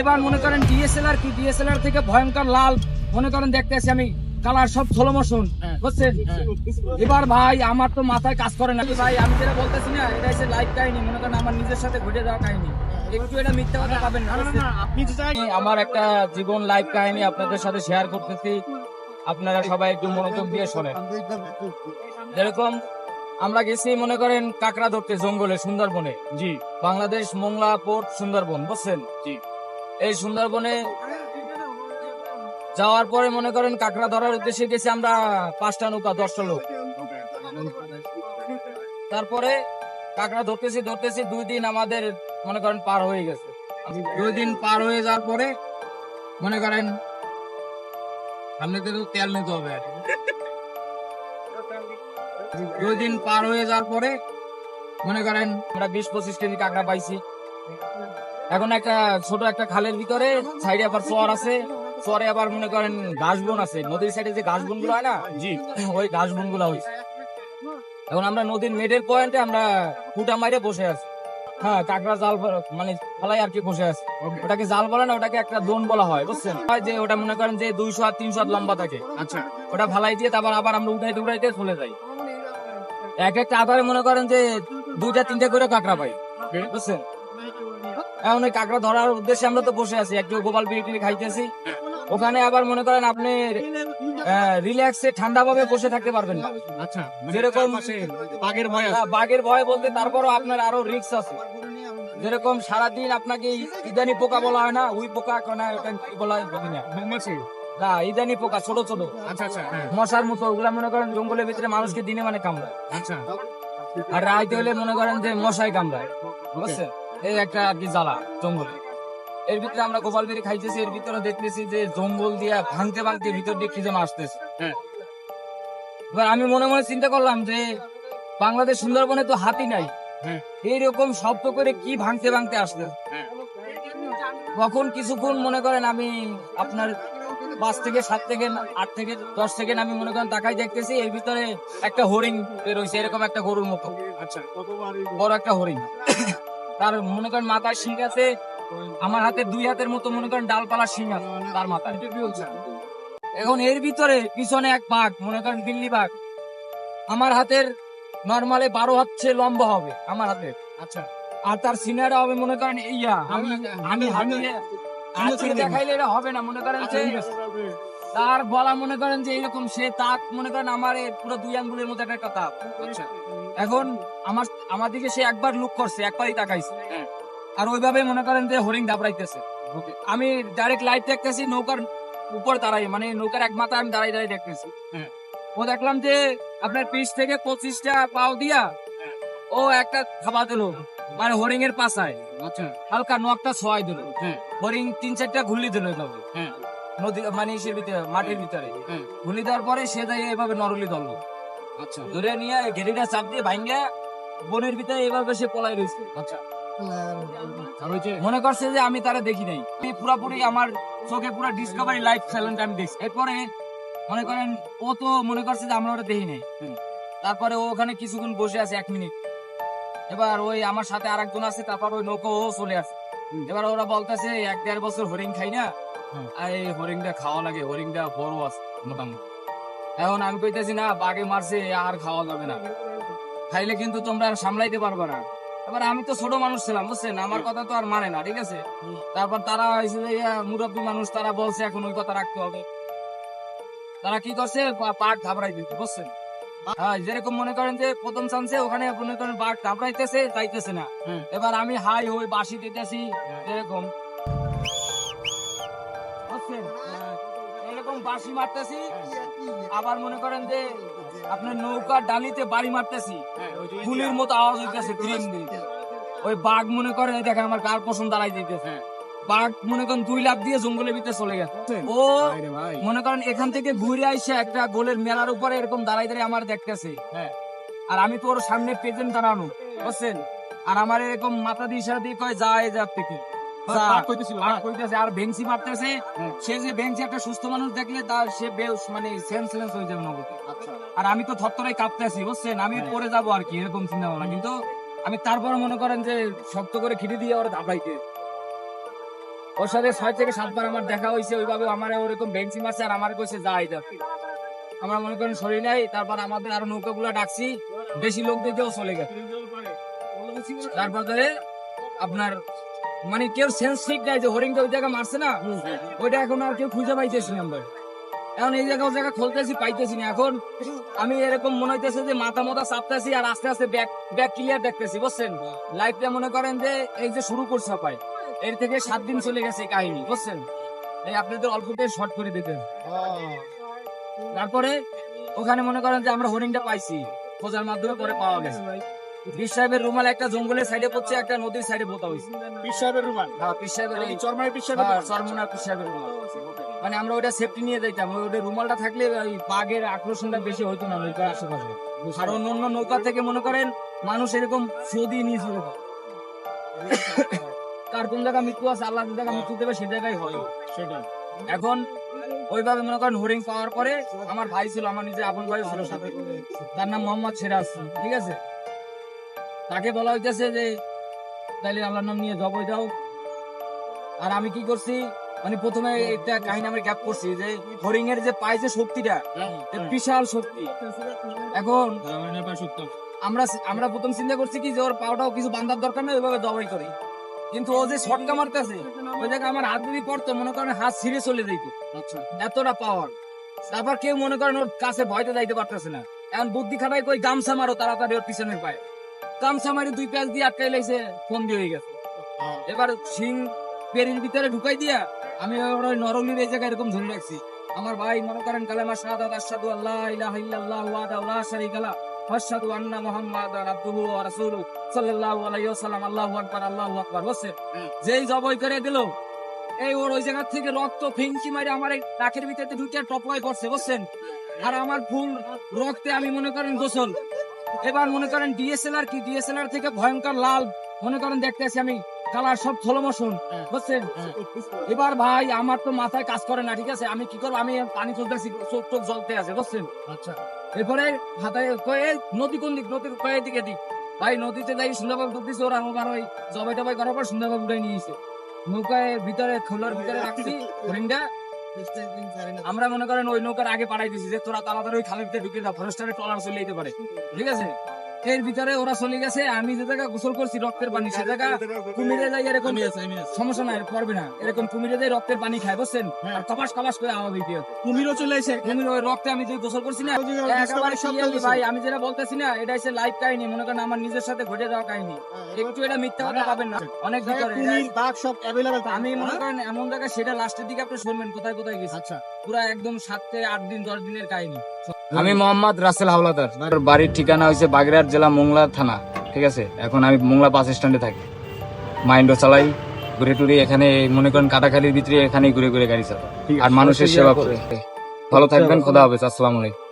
এবার মনে করেন ডিএসএলআর কি? ডিএসএলআর থেকে ভয়ঙ্কর লাল মনে করেন দেখতে আসি আমি কালার সব স্লো মোশন হ্যাঁ। বুঝছেন? এবার ভাই আমার তো মাথায় কাজ করে না। ভাই আমি যেটা বলতেছি না এটা হচ্ছে লাইফ কাহিনী মনে করেন আমার নিজের সাথে ঘটে যাওয়া কাহিনী। একটু এটা মিথ্যা কথা পাবেন আমার একটা জীবন লাইফ কাহিনী আপনাদের সাথে শেয়ার করতেছি। আপনারা সবাই একটু মনোযোগ দিয়ে শোনেন। যেরকম আমরা গেছি মনে করেন কাকড়া ধরতে জঙ্গলে সুন্দরবনে। জি। বাংলাদেশ মোংলা পোর্ট সুন্দরবন বুঝছেন? জি। এই সুন্দরবনে যাওয়ার পরে মনে করেন কাঁকড়া ধরার উদ্দেশ্যে গেছি আমরা পাঁচটা নৌকা, দশটা লোক। তারপরে কাঁকড়া ধরতেছি ধরতেছি, দুই দিন আমাদের মনে করেন পার হয়ে গেছে। দুই দিন পার হয়ে যাওয়ার পরে মনে করেন আপনাদের তো তেল নিতে হবে আর দুই দিন পার হয়ে যাওয়ার পরে মনে করেন আমরা বিশ পঁচিশ কেজি কাঁকড়া পাইছি। এখন একটা ছোট একটা খালের ভিতরে সাইডে আবার চর আছে। চরে আবার মনে করেন ঘাস বন আছে। নদীর সাইডে যে ঘাস বনগুলো হয় না? জি। ওই ঘাস বনগুলো হয়েছে। এখন আমরা নদীর মেডের পয়েন্টে আমরা ফুটা মাইরে বসে আছি। হ্যাঁ কাঁকড়া জাল মানে ফেলাই আর কি বসে আছে। ওটাকে জাল বলে না ওটাকে একটা দোন বলা হয় বুঝছেন? যে ওটা মনে করেন যে দুইশো আর তিনশো হাত লম্বা থাকে। আচ্ছা। ওটা ফালাই দিয়ে তারপর আবার আমরা উঠাইতে উঠাইতে চলে যাই। এক একটা আধারে মনে করেন যে দুইটা তিনটা করে কাঁকড়া পাই। বুঝছেন? এখন ওই কাঁকড়া ধরার উদ্দেশ্যে আমরা তো বসে আছি একটু গোপাল বিরিটি খাইতেছি। ওখানে আবার মনে করেন আপনি রিল্যাক্সে ঠান্ডা ভাবে বসে থাকতে পারবেন না। আচ্ছা যেরকম বাঘের ভয় হ্যাঁ, বাঘের ভয় বলতে তারপরও আপনার আরও রিক্স আছে। যেরকম সারাদিন আপনাকে ইদানি পোকা বলা হয় না উই পোকা কোনা বলা হয় না। না ইদানি পোকা ছোট ছোট। আচ্ছা আচ্ছা হ্যাঁ। মশার মতো ওগুলা মনে করেন জঙ্গলের ভিতরে মানুষকে দিনে মানে কামড়ায়। আচ্ছা। আর রাইতে হলে মনে করেন যে মশাই কামড়ায় বুঝছেন? এই একটা আর কি জ্বালা জঙ্গলে। এর ভিতরে আমরা গোপাল বেরি খাইতেছি এর ভিতরে দেখতেছি যে জঙ্গল দিয়া ভাঙতে ভাঙতে ভিতর দিয়ে যেন আসতেছে হ্যাঁ। এবার আমি মনে মনে চিন্তা করলাম যে বাংলাদেশ সুন্দরবনে তো হাতি নাই। হ্যাঁ। এইরকম শব্দ করে কি ভাঙতে ভাঙতে আসতে হ্যাঁ। তখন কিছুক্ষণ মনে করেন আমি আপনার পাঁচ থেকে সাত থেকে আট থেকে দশ থেকে আমি মনে করেন তাকাই দেখতেছি এর ভিতরে একটা হরিণ বেরোইছে এরকম একটা গরুর মতো। আচ্ছা। বড় একটা হরিণ। তার মনে করেন মাথায় শিং আছে আমার হাতে দুই হাতের মতো মনে করেন ডালপালা শিং আছে তার মাথায়। এখন এর ভিতরে পিছনে এক বাঘ মনে করেন দিল্লি বাঘ। আমার হাতের নর্মালে বারো হাত চেয়ে লম্বা হবে আমার হাতে। আচ্ছা। আর তার সিনারা হবে মনে করেন ইয়া। আমি আমি হাতে দেখাইলে এটা হবে না মনে করেন যে তার গলা মনে করেন যে এরকম সে তাক মনে করেন আমার পুরো দুই আঙ্গুলের মতো একটা তাক আচ্ছা। এখন আমার আমার দিকে সে একবার লুক করছে একবারই তাকাইছে। হ্যাঁ। আর ওইভাবে মনে করেন যে হরিণ দাবড়াইতেছে আমি ডাইরেক্ট লাইট দেখতেছি নৌকার উপর দাঁড়াই মানে নৌকার এক মাথা আমি দাঁড়াই দাঁড়াই দেখতেছি। হ্যাঁ। ও দেখলাম যে আপনার পিস থেকে পঁচিশটা পাও দিয়া হ্যাঁ। ও একটা খাবা দিল মানে হরিং এর পাশায় আচ্ছা। হালকা নখটা ছোয়াই দিল। হরিং তিন চারটা ঘুরলি দিল এভাবে। নদী মানে ইসের ভিতরে মাটির ভিতরে। ঘুলি দেওয়ার পরে সে যাই এভাবে নরলি ধরলো। আচ্ছা। ধরে নিয়ে ঘেরিটা চাপ দিয়ে ভাঙ্গা বনের ভিতরে এভাবে সে পলাই রয়েছে আচ্ছা। মনে করছে যে আমি তারা দেখি নাই। আমি পুরাপুরি আমার চোখে পুরো ডিসকভারি লাইফ চ্যালেঞ্জ আমি দেখছি। এরপরে মনে করেন ও তো মনে করছে যে আমরা ওটা দেখি নাই। তারপরে ও ওখানে কিছুক্ষণ বসে আছে এক মিনিট। এবার ওই আমার সাথে আর একজন আছে তারপর ওই নৌকো ও চলে আসে। এবার ওরা বলতেছে এক দেড় বছর হরিণ খাই না। আর এই হরিণটা খাওয়া লাগে হরিণটা বড় আছে মোটামুটি। এখন আমি কইতেছি না বাঘে মারছে আর খাওয়া যাবে না। খাইলে কিন্তু তোমরা আর সামলাইতে পারবে না। এবার আমি তো ছোট মানুষ ছিলাম বুঝছেন? আমার কথা তো আর মানে না ঠিক আছে? তারপর তারা হয়েছে যে মুরব্বী মানুষ তারা বলছে এখন ওই কথা রাখতে হবে। তারা কি করছে? পাট থাবড়াই দিতে বুঝছেন? হ্যাঁ যেরকম মনে করেন যে প্রথম চান্সে ওখানে মনে করেন বাঘ থাবড়াইতেছে যাইতেছে না। হ্যাঁ। এবার আমি হাই ওই বাসি দিতেছি এরকম। বাসি মারতেছি। আবার মনে করেন যে আপনার নৌকার ডালিতে বাড়ি মারতেছি। গুলির মতো আওয়াজ হইতেছে দিন ওই বাঘ মনে করে দেখেন আমার কার পছন্দ দাঁড়াই দিতেছে বাঘ মনে করেন দুই লাখ দিয়ে জঙ্গলের ভিতরে চলে গেছে। ও মনে করেন এখান থেকে ঘুরে আইসে একটা গোলের মেলার উপরে এরকম দাঁড়াই দাঁড়িয়ে আমার দেখতেছে। আর আমি তো ওর সামনে প্রেজেন্ট দাঁড়ানো, বুঝছেন? আর আমার এরকম মাথা দিয়ে দিয়ে কয় যায় যা থেকে আর কইতেছে বেঞ্চি মারতেছে। সে যে বেঞ্চি একটা সুস্থ মানুষ দেখলে তার সে মানে সেন্সলেন্স হয়ে যাবে নগদে। আচ্ছা। আর আমি তো কাঁপতেছি বুঝছেন? আমি হ্যাঁ। পরে যাব আর কি এরকম চিন্তা ভাবনা। কিন্তু আমি তারপর মনে করেন যে শক্ত করে খিটে দিয়ে ওরা ধাপাইতে ওর সাথে ছয় থেকে সাতবার আমার দেখা হয়েছে ওইভাবে আমার ওরকম বেঞ্চি মারছে আর আমার কইছে যা এটা আমরা মনে করেন শরীর নাই তারপর আমাদের আরও নৌকাগুলো ডাকছি বেশি লোক দিতেও চলে গেছে। তারপর ধরে আপনার মানে কেউ সেন্স ঠিক নাই যে হরিণটা ওই জায়গা মারছে না? ওইটা এখন আর কেউ খুঁজে পাইতেছি না আমরা। এখন এই জায়গা ওই জায়গা খুলতেছি, পাইতেছি না। এখন আমি এরকম মনে হইতেছে যে মাথা মাথা চাপতেছি আর আস্তে আস্তে ব্যাক ব্যাক ক্লিয়ার দেখতেছি, বুঝছেন? লাইফটা মনে করেন যে এই যে শুরু করছে পাই এর থেকে সাত দিন চলে গেছে কাহিনী, বুঝছেন? এই আপনাদের অল্পতে শর্ট করে দিতেন তারপরে ওখানে মনে করেন যে আমরা হরিণটা পাইছি, খোঁজার মাধ্যমে পরে পাওয়া গেছে। সাহেবের রুমাল একটা জঙ্গলের সাইডে পড়ছে একটা নদীর সাইডে পোতা হয়েছে। পীর সাহেবের রুমাল? হ্যাঁ সাহেবের এই পীর সাহেবের হ্যাঁ, রুমাল। চরমোনার সাহেবের রুমাল। মানে আমরা ওটা সেফটি নিয়ে যাইতাম ওই রুমালটা থাকলে ওই বাঘের বেশি হইতো না নৌকার আশেপাশে। আর অন্য অন্য নৌকা থেকে মনে করেন মানুষ এরকম সৌদি নিয়ে চলে যায়। কার কোন জায়গা মৃত্যু আছে আল্লাহ কোন জায়গা মৃত্যু দেবে সে জায়গায় হয়। সেটাই। এখন ওইভাবে মনে করেন হরিং পাওয়ার পরে আমার ভাই ছিল আমার নিজের আপন ভাই ছিল। সাথে তার নাম মোহাম্মদ সিরাজ। ঠিক আছে? তাকে বলা হইতেছে যে তাইলে আল্লাহর নাম নিয়ে জবই দাও। আর আমি কি করছি? মানে প্রথমে একটা কাহিনী আমি গ্যাপ করছি যে হরিং এর যে পায় যে শক্তিটা বিশাল শক্তি। এখন আমরা আমরা প্রথম চিন্তা করছি কি যে ওর পাওটাও কিছু বান্ধার দরকার নেই ওইভাবে জবাই করি। কিন্তু ও যে শটকা মারতেছে ওই জায়গায় আমার হাত যদি পড়তো মনে করেন হাত ছিঁড়ে চলে যাইতো। আচ্ছা। এতটা পাওয়ার তারপর কেউ মনে করেন ওর কাছে ভয়তে যাইতে পারতেছে না। এখন বুদ্ধি খাটাই কই গামছা মারো তাড়াতাড়ি ওর পিছনে পায়। গামছা মারি দুই প্যাচ দিয়ে আটকাই লাইছে ফোন দিয়ে হয়ে গেছে এবার সিং পেরির ভিতরে ঢুকাই দিয়া আমি ওই নরলির এই জায়গায় এরকম ধরে রাখছি আমার ভাই মনে করেন কালেমা শাহাদাত আশহাদু আল্লাহ ইলাহা ইল্লাল্লাহ ওয়াহদাহু লা শারীকা লাহ ওয়া আশহাদু আন্না মুহাম্মাদান আবদুহু ওয়া রাসূলুহু সাল্লাল্লাহু আলাইহি ওয়াসাল্লাম আল্লাহু আকবার আল্লাহু আকবার বসে যেই জবই করে দিল এই ওর ওই জায়গা থেকে রক্ত ফিঙ্কি মারে আমার এই নাকের ভিতরে ঢুকে টপকাই করছে বুঝছেন? আর আমার ফুল রক্তে আমি মনে করেন গোসল। এবার মনে করেন ডিএসএলআর কি? ডিএসএলআর থেকে ভয়ঙ্কর লাল মনে করেন দেখতেছি আমি কালার সব থলমসন বুঝছেন? এবার ভাই আমার তো মাথায় কাজ করে না ঠিক আছে? আমি কি করব? আমি পানি খুঁজতেছি চোখ টোক জ্বলতে আছে বুঝছেন? আচ্ছা। এরপরে হাতায় নদী কোন দিক? নদীর কয়ে দিকে দিক। ভাই নদীতে যাই সুন্দরভাবে ডুবতেছে ওরা আমার ওই জবাই টবাই করার পর সুন্দরভাবে উঠে নিয়েছে নৌকায় ভিতরে খোলার ভিতরে রাখছি হরিণটা আমরা মনে করেন ওই নৌকার আগে পাঠাই দিছি যে তোরা তাড়াতাড়ি ওই খালের ভিতরে ঢুকে দাও ফরেস্টারের ট্রলার চলে যেতে পারে। ঠিক আছে? এর ভিতরে ওরা চলে গেছে আমি যে জায়গা গোসল করছি রক্তের পানি সে জায়গা কুমিরে যাই এরকম সমস্যা নাই করবে না। এরকম কুমিরে যাই রক্তের পানি খায় বুঝছেন? হ্যাঁ। আর কপাস কপাস করে আওয়াজ হবে কুমিরও চলে এসে কুমির ওই রক্তে আমি যে গোসল করছি না একেবারে ভাই আমি যেটা বলতেছি না এটা হচ্ছে লাইভ কাহিনী মনে করেন আমার নিজের সাথে ঘটে যাওয়া কাহিনী। একটু এটা মিথ্যা কথা পাবেন না অনেক ভিতরে। বাঘ সব অ্যাভেলেবেল আমি মনে করেন এমন জায়গায় সেটা লাস্টের দিকে আপনি শুনবেন কোথায় কোথায় গেছে। আচ্ছা। পুরো একদম সাত থেকে আট দিন দশ দিনের কাহিনী। আমি মোহাম্মদ রাসেল হাওলাদার। বাড়ির ঠিকানা হয়েছে বাগেরহাট জেলা মোংলা থানা ঠিক আছে? এখন আমি মোংলা বাস স্ট্যান্ডে থাকি। মাইন্ডও চালাই ঘুরে টুরে এখানে মনে করেন কাটাখালির ভিতরে এখানেই ঘুরে ঘুরে গাড়ি চালাই। আর মানুষের সেবা করে। ভালো থাকবেন খোদা হাফেজ আসসালামু আলাইকুম।